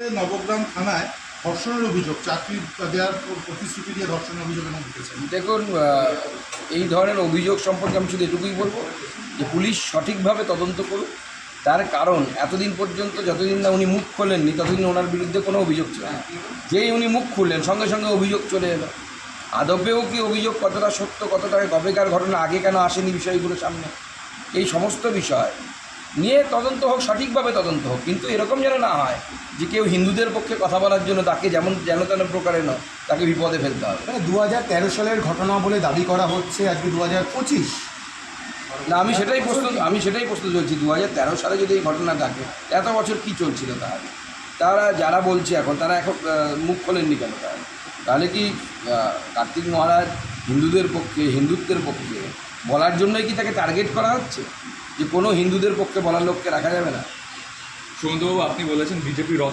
নবগ্রাম থানায় ধর্ষণের অভিযোগ, চাকরি দেওয়ার প্রতিশ্রুতি দিয়ে ধর্ষণের অভিযোগ এবং দেখুন এই ধরনের অভিযোগ সম্পর্কে আমি শুধু এটুকুই বলব যে পুলিশ সঠিকভাবে তদন্ত করুক। তার কারণ, এতদিন পর্যন্ত যতদিন না উনি মুখ খোলেননি, ততদিন ওনার বিরুদ্ধে কোনো অভিযোগ ছিল না। যেই উনি মুখ খুললেন, সঙ্গে সঙ্গে অভিযোগ চলে এলো। আদপেও কি অভিযোগ কতটা সত্য, কতটা গবেকার ঘটনা আগে কেন আসেনি বিষয়গুলো সামনে? এই সমস্ত বিষয় নিয়ে তদন্ত হোক সঠিকভাবে তদন্ত হোক কিন্তু এরকম যেন না হয় যে কেউ হিন্দুদের পক্ষে কথা বলার জন্য তাকে যেমন যেন তেন প্রকারে নয় তাকে বিপদে ফেলতে হবে। মানে দু হাজার তেরো সালের ঘটনা বলে দাবি করা হচ্ছে আজকে দু হাজার পঁচিশ। না আমি সেটাই প্রশ্ন আমি সেটাই প্রশ্ন চলছি দু হাজার তেরো সালে যদি এই ঘটনা থাকে এত বছর কি চলছিল তাহলে? তারা যারা বলছে এখন তারা এখন মুখ খোলেননি কেন তাহলে? তাহলে কি কার্তিক মহারাজ হিন্দুদের পক্ষে হিন্দুত্বের পক্ষে বলার জন্যই কি তাকে টার্গেট করা হচ্ছে? যে কোনো হিন্দুদের পক্ষে বলার লোককে রাখা যাবে না। সুমন্তবাবু আপনি বলেছেন বিজেপি রথ